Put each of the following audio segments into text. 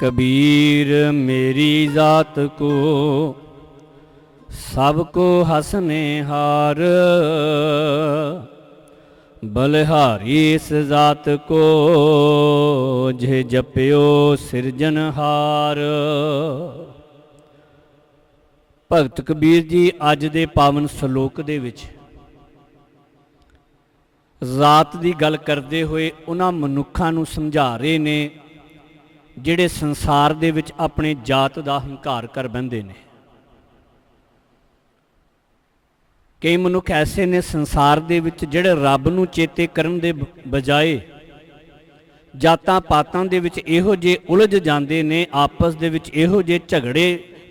ਕਬੀਰ ਮੇਰੀ ਜਾਤ ਕੋ, ਸਭ ਕੋ ਹਸਨੇ ਹਾਰ। ਬਲਹਾਰੀ ਇਸ ਜਾਤ ਕੋ ਜੇ ਜਪਿਓ ਸਿਰਜਨਹਾਰ ਭਗਤ ਕਬੀਰ ਜੀ ਅੱਜ ਦੇ ਪਾਵਨ ਸ਼ਲੋਕ ਦੇ ਵਿੱਚ ਜ਼ਾਤ ਦੀ ਗੱਲ ਕਰਦੇ ਹੋਏ ਉਹਨਾਂ ਮਨੁੱਖਾਂ ਨੂੰ ਸਮਝਾ ਰਹੇ ਨੇ ਜਿਹੜੇ ਸੰਸਾਰ ਦੇ ਵਿੱਚ ਆਪਣੇ ਜਾਤ ਦਾ ਹੰਕਾਰ ਕਰ ਬੰਦੇ ਨੇ। ਕਈ ਮਨੁੱਖ ਐਸੇ ਨੇ ਸੰਸਾਰ ਦੇ ਵਿੱਚ ਜਿਹੜੇ ਰੱਬ ਨੂੰ ਚੇਤੇ ਕਰਨ ਦੇ ਬਜਾਏ ਜਾਤਾਂ ਪਾਤਾਂ ਦੇ ਵਿੱਚ ਇਹੋ ਜੇ ਉਲਝ ਜਾਂਦੇ ਨੇ, ਆਪਸ ਦੇ ਵਿੱਚ ਇਹੋ ਜੇ ਝਗੜੇ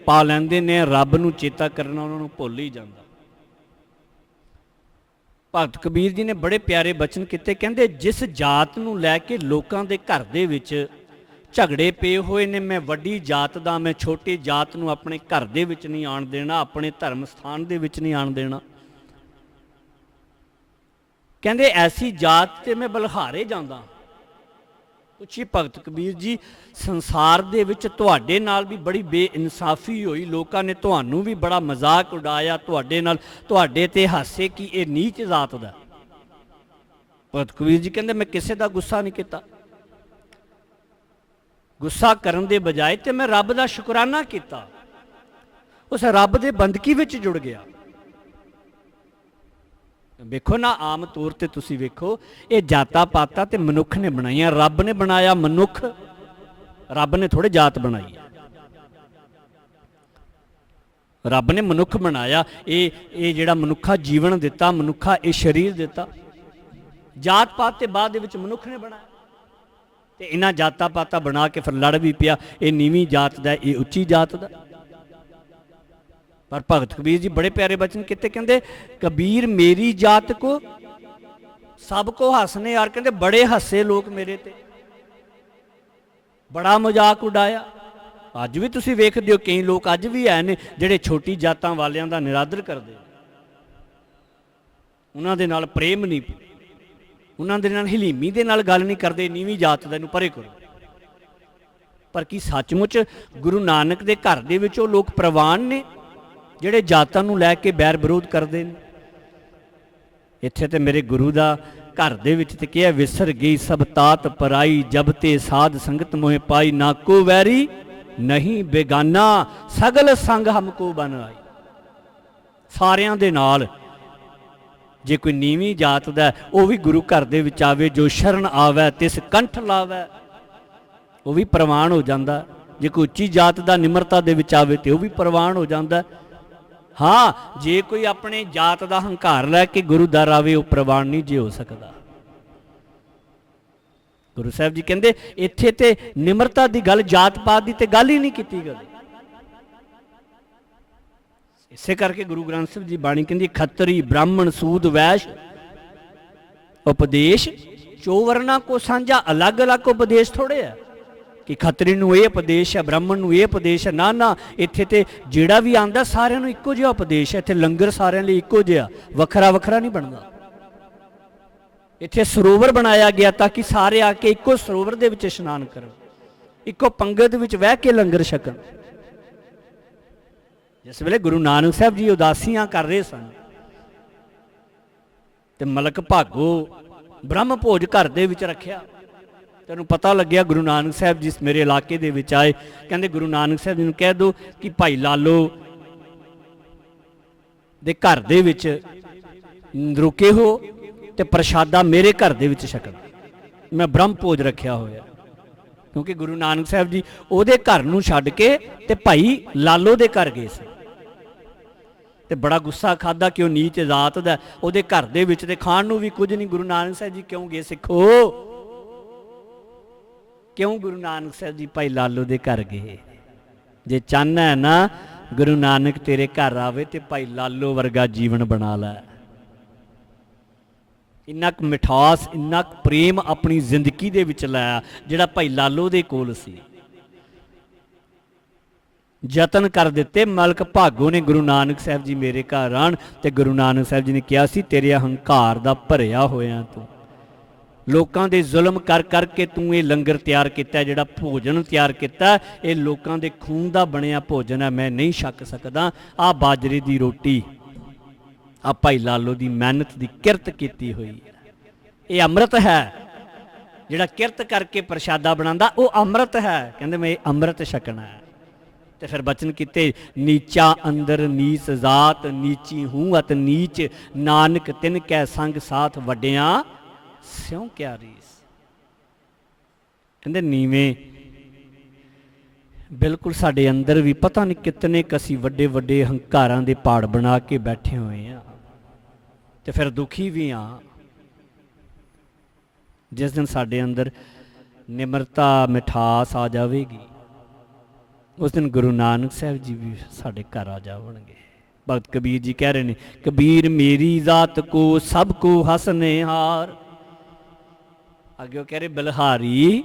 ਪਾ ਲੈਂਦੇ ਨੇ, ਰੱਬ ਨੂੰ ਚੇਤਾ ਕਰਨਾ ਉਹਨਾਂ ਨੂੰ ਭੁੱਲ ਹੀ ਜਾਂਦਾ। ਭਗਤ ਕਬੀਰ ਜੀ ਨੇ ਬੜੇ ਪਿਆਰੇ ਬਚਨ ਕੀਤੇ, ਕਹਿੰਦੇ ਜਿਸ ਜਾਤ ਨੂੰ ਲੈ ਕੇ ਲੋਕਾਂ ਦੇ ਘਰ ਦੇ ਵਿੱਚ ਝਗੜੇ ਪਏ ਹੋਏ ਨੇ, ਮੈਂ ਵੱਡੀ ਜਾਤ ਦਾ, ਮੈਂ ਛੋਟੀ ਜਾਤ ਨੂੰ ਆਪਣੇ ਘਰ ਦੇ ਵਿੱਚ ਨਹੀਂ ਆਣ ਦੇਣਾ, ਆਪਣੇ ਧਰਮ ਸਥਾਨ ਦੇ ਵਿੱਚ ਨਹੀਂ ਆਣ ਦੇਣਾ। ਕਹਿੰਦੇ ਐਸੀ ਜਾਤ ਤੇ ਮੈਂ ਬਲਹਾਰੇ ਜਾਂਦਾ। ਪੁੱਛੀ ਭਗਤ ਕਬੀਰ ਜੀ, ਸੰਸਾਰ ਦੇ ਵਿੱਚ ਤੁਹਾਡੇ ਨਾਲ ਵੀ ਬੜੀ ਬੇਇਨਸਾਫੀ ਹੋਈ, ਲੋਕਾਂ ਨੇ ਤੁਹਾਨੂੰ ਵੀ ਬੜਾ ਮਜ਼ਾਕ ਉਡਾਇਆ, ਤੁਹਾਡੇ ਨਾਲ, ਤੁਹਾਡੇ ਤੇ ਹਾਸੇ ਕਿ ਇਹ ਨੀਚ ਜ਼ਾਤ ਦਾ? ਭਗਤ ਕਬੀਰ ਜੀ ਕਹਿੰਦੇ, ਮੈਂ ਕਿਸੇ ਦਾ ਗੁੱਸਾ ਨਹੀਂ ਕੀਤਾ। ਗੁੱਸਾ ਕਰਨ ਦੇ ਬਜਾਏ ਤੇ ਮੈਂ ਰੱਬ ਦਾ ਸ਼ੁਕਰਾਨਾ ਕੀਤਾ। ਉਸ ਰੱਬ ਦੇ ਬੰਦਗੀ ਵਿੱਚ ਜੁੜ ਗਿਆ। ਵੇਖੋ ਨਾ, ਆਮ ਤੌਰ ਤੇ ਤੁਸੀਂ ਵੇਖੋ, ਇਹ ਜਾਤਾਂ ਪਾਤਾਂ ਤੇ ਮਨੁੱਖ ਨੇ ਬਣਾਈਆਂ। ਰੱਬ ਨੇ ਬਣਾਇਆ ਮਨੁੱਖ, ਰੱਬ ਨੇ ਥੋੜੇ ਜਾਤ ਬਣਾਈ। ਰੱਬ ਨੇ ਮਨੁੱਖ ਬਣਾਇਆ, ਇਹ ਇਹ ਜਿਹੜਾ ਮਨੁੱਖਾ ਜੀਵਨ ਦਿੱਤਾ, ਮਨੁੱਖਾ ਇਹ ਸਰੀਰ ਦਿੱਤਾ। ਜਾਤ ਪਾਤ ਤੇ ਬਾਅਦ ਦੇ ਵਿੱਚ ਮਨੁੱਖ ਨੇ ਬਣਾਇਆ। ਤੇ ਇਹਨਾਂ ਜਾਤਾਂ ਪਾਤਾਂ ਬਣਾ ਕੇ ਫਿਰ ਲੜ ਵੀ ਪਿਆ। ਇਹ ਨੀਵੀਂ ਜਾਤ ਦਾ, ਇਹ ਉੱਚੀ ਜਾਤ ਦਾ। ਪਰ ਭਗਤ ਕਬੀਰ ਜੀ ਬੜੇ ਪਿਆਰੇ ਬਚਨ ਕਿਤੇ, ਕਹਿੰਦੇ, ਕਬੀਰ ਮੇਰੀ ਜਾਤ ਕੋ, ਸਭ ਕੋ ਹੱਸਨੇ ਯਾਰ। ਕਹਿੰਦੇ, ਬੜੇ ਹੱਸੇ ਲੋਕ ਮੇਰੇ ਤੇ। ਬੜਾ ਮਜ਼ਾਕ ਉਡਾਇਆ। ਅੱਜ ਵੀ ਤੁਸੀਂ ਵੇਖਦੇ ਹੋ ਕਈ ਲੋਕ ਅੱਜ ਵੀ ਐ ਨੇ, ਜਿਹੜੇ ਛੋਟੀ ਜਾਤਾਂ ਵਾਲਿਆਂ ਦਾ ਨਿਰਾਦਰ ਕਰਦੇ ਉਹਨਾਂ ਦੇ ਨਾਲ ਪ੍ਰੇਮ ਨਹੀਂ। ਉਹਨਾਂ ਦੇ ਨਾਲ ਹਲੀਮੀ ਦੇ ਨਾਲ ਗੱਲ ਨਹੀਂ ਕਰਦੇ, ਨੀਵੀਂ ਜਾਤ ਦਾ ਇਹਨੂੰ ਪਰੇ ਕਰੋ। ਪਰ ਕੀ ਸੱਚਮੁੱਚ ਗੁਰੂ ਨਾਨਕ ਦੇ ਘਰ ਦੇ ਵਿੱਚ ਉਹ ਲੋਕ ਪ੍ਰਵਾਨ ਨੇ, ਜਿਹੜੇ ਜਾਤਾਂ ਨੂੰ ਲੈ ਕੇ ਬੈਰ ਵਿਰੋਧ ਕਰਦੇ ਨੇ? ਇੱਥੇ ਤੇ ਮੇਰੇ ਗੁਰੂ ਦਾ ਘਰ ਦੇ ਵਿੱਚ ਤੇ ਕਿਹਾ, ਵਿਸਰ ਗਈ ਸਭ ਤਾਤ ਪਰਾਈ, ਜਬ ਤੇ ਸਾਧ ਸੰਗਤ ਮੋਹਿ ਪਾਈ, ਨਾ ਕੋ ਵੈਰੀ, ਨਹੀਂ ਬੇਗਾਨਾ, ਸਗਲ ਸੰਗ ਹਮਕੋ ਬਨ ਆਈ। ਸਾਰਿਆਂ ਦੇ ਨਾਲ ਜੇ ਕੋਈ ਨੀਵੀਂ ਜਾਤ ਦਾ ਉਹ ਵੀ ਗੁਰੂ ਘਰ ਦੇ ਵਿੱਚ ਆਵੇ, ਜੋ ਸ਼ਰਨ ਆਵੇ, ਤਿਸ ਕੰਠ ਲਾਵੇ, ਉਹ ਵੀ ਪ੍ਰਵਾਨ ਹੋ ਜਾਂਦਾ। ਜੇ ਕੋਈ ਉੱਚੀ ਜਾਤ ਦਾ ਨਿਮਰਤਾ ਦੇ ਵਿੱਚ ਆਵੇ ਤੇ ਉਹ ਵੀ ਪ੍ਰਵਾਨ ਹੋ ਜਾਂਦਾ। ਹਾਂ, ਜੇ ਕੋਈ ਆਪਣੇ ਜਾਤ ਦਾ ਹੰਕਾਰ ਲੈ ਕੇ ਗੁਰੂ ਦਰ ਆਵੇ, ਉਹ ਪ੍ਰਵਾਨ ਨਹੀਂ ਜੇ ਹੋ ਸਕਦਾ। ਗੁਰੂ ਸਾਹਿਬ ਜੀ ਕਹਿੰਦੇ, ਇੱਥੇ ਤੇ ਨਿਮਰਤਾ ਦੀ ਗੱਲ ਜਾਤ ਪਾਤ ਦੀ ਤੇ ਗੱਲ ਹੀ ਨਹੀਂ ਕੀਤੀ ਗਈ। ਇਸੇ ਕਰਕੇ ਗੁਰੂ ਗ੍ਰੰਥ ਸਾਹਿਬ ਜੀ ਬਾਣੀ ਕਹਿੰਦੀ, ਖੱਤਰੀ ਬ੍ਰਾਹਮਣ ਸੂਦ ਵੈਸ਼, ਉਪਦੇਸ਼ ਚੋਵਰਨਾ ਕੋ ਸਾਂਝਾ, ਅਲੱਗ-ਅਲੱਗ ਉਪਦੇਸ਼ ਥੋੜੇ ਆ। ਕਿ ਖੱਤਰੀ ਨੂੰ ਇਹ ਉਪਦੇਸ਼ ਹੈ ਬ੍ਰਾਹਮਣ ਨੂੰ ਇਹ ਉਪਦੇਸ਼ ਹੈ ਨਾ ਨਾ, ਇੱਥੇ ਤੇ ਜਿਹੜਾ ਵੀ ਆਂਦਾ ਸਾਰਿਆਂ ਨੂੰ ਇੱਕੋ ਜਿਹਾ ਉਪਦੇਸ਼ ਹੈ ਇੱਥੇ ਲੰਗਰ ਸਾਰਿਆਂ ਲਈ ਇੱਕੋ ਜਿਹਾ, ਵੱਖਰਾ ਵੱਖਰਾ ਨਹੀਂ ਬਣਦਾ। ਇੱਥੇ ਸਰੋਵਰ ਬਣਾਇਆ ਗਿਆ ਤਾਂ ਕਿ ਸਾਰੇ ਆ ਕੇ ਇੱਕੋ ਸਰੋਵਰ ਦੇ ਵਿੱਚ ਇਸ਼ਨਾਨ ਕਰਨ, ਇੱਕੋ ਪੰਗਤ ਵਿੱਚ ਵਹਿ ਕੇ ਲੰਗਰ ਛਕਣ। ਜਿਸ ਵੇਲੇ ਗੁਰੂ ਨਾਨਕ ਸਾਹਿਬ ਜੀ ਉਦਾਸੀਆਂ ਕਰ ਰਹੇ ਸਨ ਤੇ ਮਲਕ ਭਾਗੋ ਬ੍ਰਹਮ ਭੋਜ ਘਰ ਦੇ ਵਿੱਚ ਰੱਖਿਆ, ਤੈਨੂੰ ਪਤਾ ਲੱਗਿਆ ਗੁਰੂ ਨਾਨਕ ਸਾਹਿਬ ਜਿਸ ਮੇਰੇ ਇਲਾਕੇ ਦੇ ਵਿੱਚ ਆਏ, ਕਹਿੰਦੇ ਗੁਰੂ ਨਾਨਕ ਸਾਹਿਬ ਜੀ ਨੂੰ ਕਹਿ ਦਿਓ ਕਿ ਭਾਈ ਲਾਲੋ ਦੇ ਘਰ ਦੇ ਵਿੱਚ ਰੁਕੇ ਹੋ ਤੇ ਪ੍ਰਸ਼ਾਦਾ ਮੇਰੇ ਘਰ ਦੇ ਵਿੱਚ ਛਕਣ। ਮੈਂ ਬ੍ਰਹਮ ਭੋਜ ਰੱਖਿਆ ਹੋਇਆ, ਕਿਉਂਕਿ ਗੁਰੂ ਨਾਨਕ ਸਾਹਿਬ ਜੀ ਉਹਦੇ ਘਰ ਨੂੰ ਛੱਡ ਕੇ ਤੇ ਭਾਈ ਲਾਲੋ ਦੇ ਘਰ ਗਏ ਸੀ। ਤੇ ਬੜਾ ਗੁੱਸਾ ਖਾਦਾ ਕਿ ਉਹ ਨੀਚ ਜ਼ਾਤ ਦਾ ਉਹਦੇ ਘਰ ਦੇ ਵਿੱਚ ਤੇ ਖਾਣ ਨੂੰ ਵੀ ਕੁਝ ਨਹੀਂ। ਗੁਰੂ ਨਾਨਕ ਸਾਹਿਬ ਜੀ ਕਿਉਂ ਗਏ ਸਿੱਖੋ? ਕਿਉਂ ਗੁਰੂ ਨਾਨਕ ਸਾਹਿਬ ਜੀ ਭਾਈ ਲਾਲੋ ਦੇ ਘਰ ਗਏ? ਜੇ ਚਾਹਨਾ ਹੈ ਨਾ, ਗੁਰੂ ਨਾਨਕ ਤੇਰੇ ਘਰ ਆਵੇ ਤੇ ਭਾਈ ਲਾਲੋ ਵਰਗਾ ਜੀਵਨ ਬਣਾ ਲੈ। ਇੰਨਾ ਕੁ ਮਿਠਾਸ, ਇੰਨਾ ਕੁ ਪ੍ਰੇਮ ਆਪਣੀ ਜ਼ਿੰਦਗੀ ਦੇ ਵਿੱਚ ਲਾਇਆ ਜਿਹੜਾ ਭਾਈ ਲਾਲੋ ਦੇ ਕੋਲ ਸੀ। ਯਤਨ ਕਰ ਦਿੱਤੇ। ਮਲਕ ਭਾਗੋ ਨੇ ਗੁਰੂ ਨਾਨਕ ਸਾਹਿਬ ਜੀ ਮੇਰੇ ਘਰ ਆਣ ਤੇ ਗੁਰੂ ਨਾਨਕ ਸਾਹਿਬ ਜੀ ਨੇ ਕਿਹਾ ਸੀ, ਤੇਰੇ ਅਹੰਕਾਰ ਦਾ ਭਰਿਆ ਹੋਇਆ ਤੂੰ। ਲੋਕਾਂ ਦੇ ਜ਼ੁਲਮ ਕਰ ਕਰਕੇ ਤੂੰ ਇਹ ਲੰਗਰ ਤਿਆਰ ਕੀਤਾ, ਜਿਹੜਾ ਭੋਜਨ ਤਿਆਰ ਕੀਤਾ। ਇਹ ਲੋਕਾਂ ਦੇ ਖੂਨ ਦਾ ਬਣਿਆ ਭੋਜਨ ਹੈ, ਮੈਂ ਨਹੀਂ ਛੱਕ ਸਕਦਾ। ਆ ਬਾਜਰੇ ਦੀ ਰੋਟੀ ਆ ਭਾਈ ਲਾਲੋ ਦੀ ਮਿਹਨਤ ਦੀ ਕਿਰਤ ਕੀਤੀ ਹੋਈ ਹੈ। ਇਹ ਅੰਮ੍ਰਿਤ ਹੈ, ਜਿਹੜਾ ਕਿਰਤ ਕਰਕੇ ਪ੍ਰਸ਼ਾਦਾ ਬਣਾਉਂਦਾ, ਉਹ ਅੰਮ੍ਰਿਤ ਹੈ। ਕਹਿੰਦੇ ਮੈਂ ਇਹ ਅੰਮ੍ਰਿਤ ਛਕਣਾ ਹੈ। ਤੇ ਫਿਰ ਬਚਨ ਕੀਤੇ, ਨੀਚਾ ਅੰਦਰ ਨੀਚ ਜ਼ਾਤ, ਨੀਚੀ ਹੂੰ ਅਤ ਨੀਚ, ਨਾਨਕ ਤਿਨ ਕੈ ਸੰਗ ਸਾਥ ਵੱਡਿਆਂ, ਸਿਉ ਕਿਆ ਰੀਸ। ਕਹਿੰਦੇ, ਨੀਵੇਂ, ਬਿਲਕੁਲ ਸਾਡੇ ਅੰਦਰ ਵੀ ਪਤਾ ਨਹੀਂ ਕਿਤਨੇ ਕਸੀ ਵੱਡੇ ਵੱਡੇ ਹੰਕਾਰਾਂ ਦੇ ਪਹਾੜ ਬਣਾ ਕੇ ਬੈਠੇ ਹੋਏ ਆ ਤੇ ਫਿਰ ਦੁਖੀ ਵੀ ਆ। ਜਿਸ ਦਿਨ ਸਾਡੇ ਅੰਦਰ ਨਿਮਰਤਾ ਮਿਠਾਸ ਆ ਜਾਵੇਗੀ। ਉਸ ਦਿਨ ਗੁਰੂ ਨਾਨਕ ਸਾਹਿਬ ਜੀ ਵੀ ਸਾਡੇ ਘਰ ਆ ਜਾਵਣਗੇ। ਭਗਤ ਕਬੀਰ ਜੀ ਕਹਿ ਰਹੇ ਨੇ, ਕਬੀਰ ਮੇਰੀ ਜ਼ਾਤ ਕੋ, ਸਭ ਕੋ ਹਸਨੇ ਹਾਰ ਅੱਗੇ ਉਹ ਕਹਿ ਰਹੇ, ਬਲਹਾਰੀ,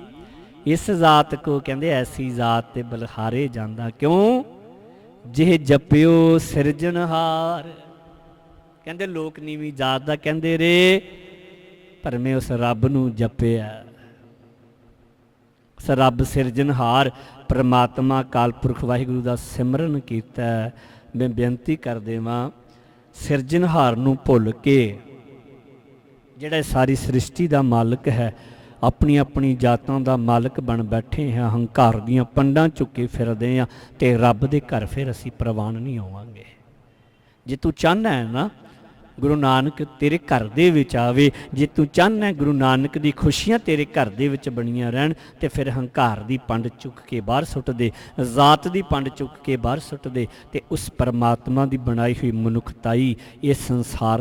ਇਸ ਜ਼ਾਤ ਕੋ, ਕਹਿੰਦੇ, ਐਸੀ ਜ਼ਾਤ ਤੇ ਬਲਹਾਰੇ ਜਾਂਦਾ ਕਿਉਂ? ਜਿਹ ਜਪਿਓ ਸਿਰਜਣਹਾਰ ਕਹਿੰਦੇ, ਲੋਕ ਨੀਵੀਂ ਜ਼ਾਤ ਦਾ ਕਹਿੰਦੇ ਰੇ, ਪਰ ਮੈਂ ਉਸ ਰੱਬ ਨੂੰ ਜਪਿਆ। ਉਸ ਰੱਬ ਸਿਰਜਣਹਾਰ ਪ੍ਰਮਾਤਮਾ ਕਾਲਪੁਰਖ ਵਾਹਿਗੁਰੂ ਦਾ ਸਿਮਰਨ ਕੀਤਾ ਮੈਂ ਬੇਨਤੀ ਕਰ ਦੇਵਾਂ ਸਿਰਜਣਹਾਰ ਨੂੰ ਭੁੱਲ ਕੇ ਜਿਹੜਾ ਸਾਰੀ ਸ੍ਰਿਸ਼ਟੀ ਦਾ ਮਾਲਕ ਹੈ, ਆਪਣੀ ਆਪਣੀ ਜਾਤਾਂ ਦਾ ਮਾਲਕ ਬਣ ਬੈਠੇ ਹਾਂ, ਹੰਕਾਰ ਦੀਆਂ ਪੰਡਾਂ ਚੁੱਕੇ ਫਿਰਦੇ ਆ ਤੇ ਰੱਬ ਦੇ ਘਰ ਫਿਰ ਅਸੀਂ ਪ੍ਰਵਾਨ ਨਹੀਂ ਹੋਵਾਂਗੇ। ਜੇ ਤੂੰ ਚਾਹਨਾ ਹੈ ਨਾ ਗੁਰੂ ਨਾਨਕ ਤੇਰੇ ਘਰ ਦੇ ਵਿੱਚ ਆਵੇ, ਜੇ ਤੂੰ ਚਾਹਨਾ ਗੁਰੂ ਨਾਨਕ ਦੀ ਖੁਸ਼ੀਆਂ ਤੇਰੇ ਘਰ ਦੇ ਵਿੱਚ ਬਣੀਆਂ ਰਹਿਣ, ਤੇ ਫਿਰ ਹੰਕਾਰ ਦੀ ਪੰਡ ਚੁੱਕ ਕੇ ਬਾਹਰ ਸੁੱਟ ਦੇ, ਜ਼ਾਤ ਦੀ ਪੰਡ ਚੁੱਕ ਕੇ ਬਾਹਰ ਸੁੱਟ ਦੇ, ਤੇ ਉਸ ਪਰਮਾਤਮਾ ਦੀ ਬਣਾਈ ਹੋਈ ਮਨੁੱਖਤਾਈ ਇਹ ਸੰਸਾਰ